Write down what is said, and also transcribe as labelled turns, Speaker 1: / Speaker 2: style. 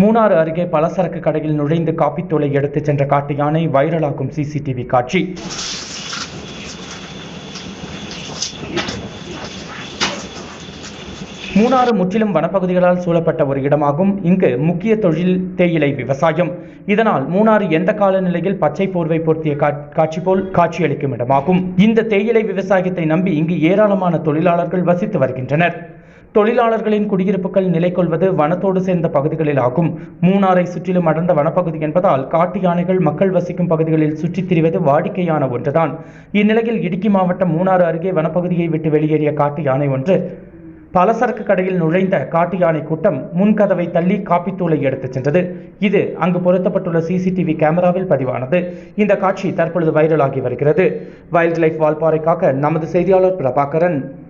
Speaker 1: மூணாறு அருகே பலசரக்கு கடையில் நுழைந்து காப்பித்தூளை எடுத்துச் சென்ற காட்டு யானை வைரலாகும் சிசிடிவி காட்சி. மூணாறு முற்றிலும் வனப்பகுதிகளால் சூழப்பட்ட ஒரு இடமாகும். இங்கு முக்கிய தொழில் தேயிலை விவசாயம். இதனால் மூணாறு எந்த காலநிலையில் பச்சை போர்வை பொருத்திய காட்சி போல் காட்சியளிக்கும் இடமாகும். இந்த தேயிலை விவசாயத்தை நம்பி இங்கு ஏராளமான தொழிலாளர்கள் வசித்து வருகின்றனர். தொழிலாளர்களின் குடியிருப்புகள் நிலை கொள்வது வனத்தோடு சேர்ந்த பகுதிகளில் ஆகும் மூணாரை சுற்றிலும் அடர்ந்த வனப்பகுதி என்பதால் காட்டு யானைகள் மக்கள் வசிக்கும் பகுதிகளில் சுற்றித் திரிவது வாடிக்கையான ஒன்றுதான். இந்நிலையில் இடுக்கி மாவட்டம் மூணாறு அருகே வனப்பகுதியை விட்டு வெளியேறிய காட்டு யானை ஒன்று. பலசரக்கு கடையில் நுழைந்த காட்டு யானை கூட்டம் முன்கதவை தள்ளி காப்பித்தூளை எடுத்துச் சென்றது. இது அங்கு பொருத்தப்பட்டுள்ள சிசிடிவி கேமராவில் பதிவானது. இந்த காட்சி தற்பொழுது வைரலாகி வருகிறது. வைல்ட் லைஃப் வால்பாறைக்காக நமது செய்தியாளர் பிரபாகரன்.